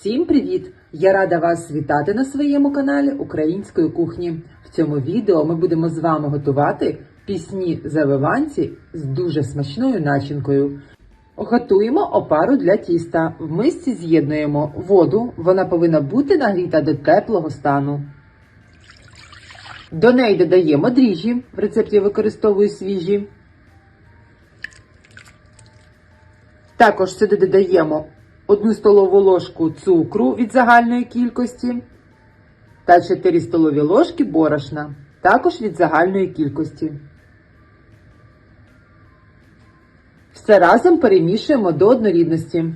Всім привіт! Я рада вас вітати на своєму каналі Української кухні. В цьому відео ми будемо з вами готувати пісні завиванці з дуже смачною начинкою. Готуємо опару для тіста. В мисці з'єднуємо воду, вона повинна бути нагріта до теплого стану. До неї додаємо дріжджі, в рецепті використовую свіжі. Також сюди додаємо 1 столову ложку цукру від загальної кількості та 4 столові ложки борошна, також від загальної кількості. Все разом перемішуємо до однорідності.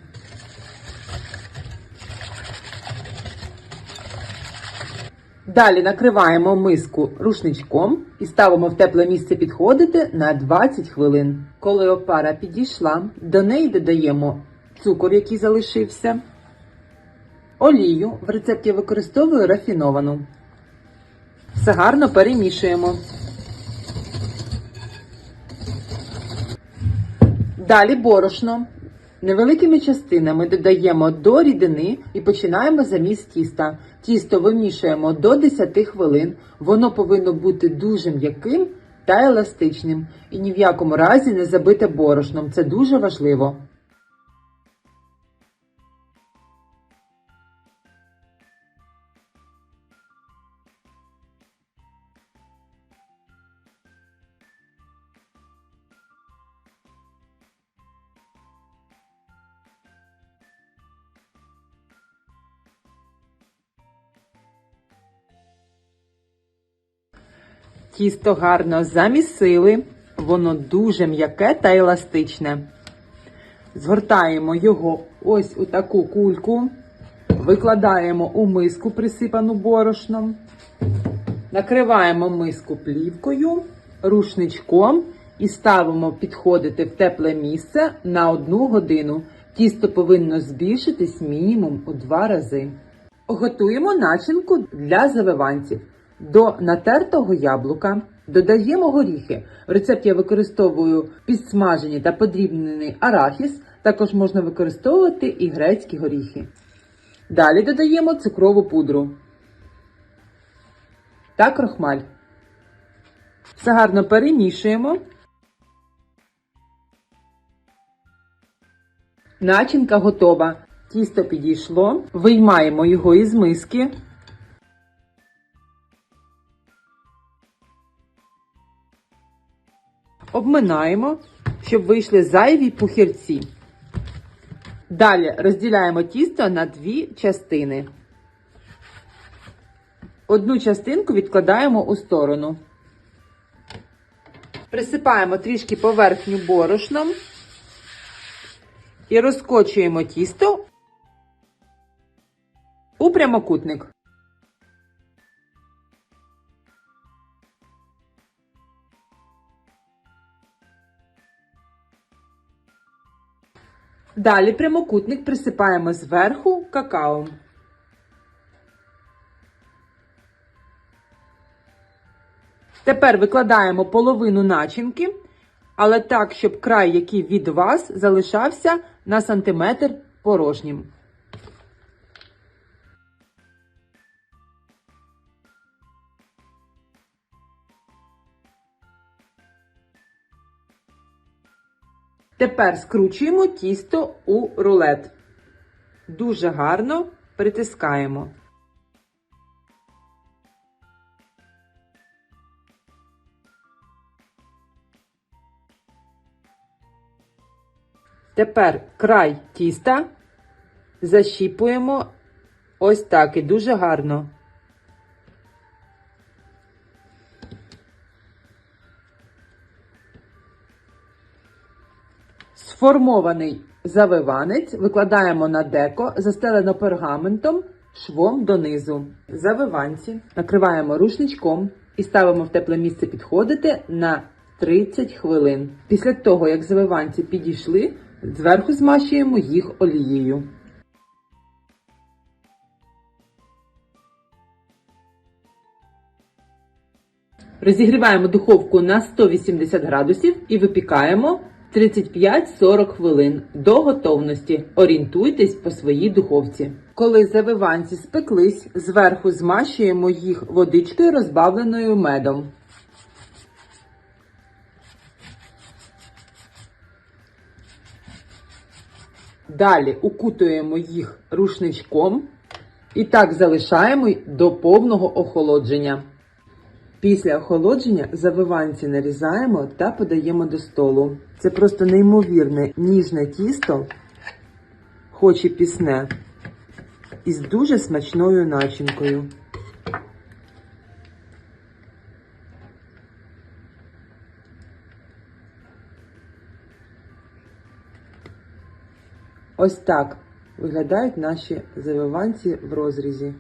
Далі накриваємо миску рушничком і ставимо в тепле місце підходити на 20 хвилин. Коли опара підійшла, до неї додаємо цукор, який залишився, олію. В рецепті використовую рафіновану. Все гарно перемішуємо. Далі борошно. Невеликими частинами додаємо до рідини і починаємо заміс тіста. Тісто вимішуємо до 10 хвилин. Воно повинно бути дуже м'яким та еластичним. І ні в якому разі не забите борошном. Це дуже важливо. Тісто гарно замісили, воно дуже м'яке та еластичне. Згортаємо його ось у таку кульку, викладаємо у миску, присипану борошном, накриваємо миску плівкою, рушничком і ставимо підходити в тепле місце на одну годину. Тісто повинно збільшитись мінімум у два рази. Готуємо начинку для завиванців. До натертого яблука додаємо горіхи. В рецепті я використовую підсмажені та подрібнений арахіс, також можна використовувати і грецькі горіхи. Далі додаємо цукрову пудру та крохмаль. Все гарно перемішуємо. Начинка готова. Тісто підійшло. Виймаємо його із миски. Обминаємо, щоб вийшли зайві пухірці. Далі розділяємо тісто на дві частини. Одну частинку відкладаємо у сторону. Присипаємо трішки поверхню борошном і розкочуємо тісто у прямокутник. Далі прямокутник присипаємо зверху какао. Тепер викладаємо половину начинки, але так, щоб край, який від вас, залишався на сантиметр порожнім. Тепер скручуємо тісто у рулет. Дуже гарно притискаємо. Тепер край тіста защіпуємо ось так і дуже гарно. Сформований завиванець викладаємо на деко, застелено пергаментом швом донизу. Завиванці накриваємо рушничком і ставимо в тепле місце підходити на 30 хвилин. Після того, як завиванці підійшли, зверху змащуємо їх олією. Розігріваємо духовку на 180 градусів і випікаємо 35-40 хвилин до готовності. Орієнтуйтесь по своїй духовці. Коли завиванці спеклись, зверху змащуємо їх водичкою, розбавленою медом. Далі укутуємо їх рушничком і так залишаємо до повного охолодження. Після охолодження завиванці нарізаємо та подаємо до столу. Це просто неймовірне ніжне тісто, хоч і пісне, із дуже смачною начинкою. Ось так виглядають наші завиванці в розрізі.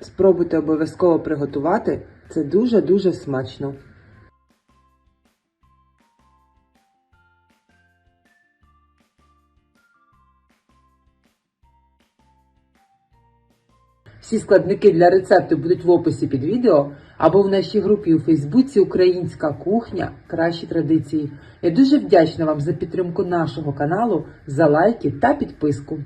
Спробуйте обов'язково приготувати. Це дуже-дуже смачно. Всі складники для рецепту будуть в описі під відео або в нашій групі у Фейсбуці Українська кухня Кращі традиції. Я дуже вдячна вам за підтримку нашого каналу, за лайки та підписку.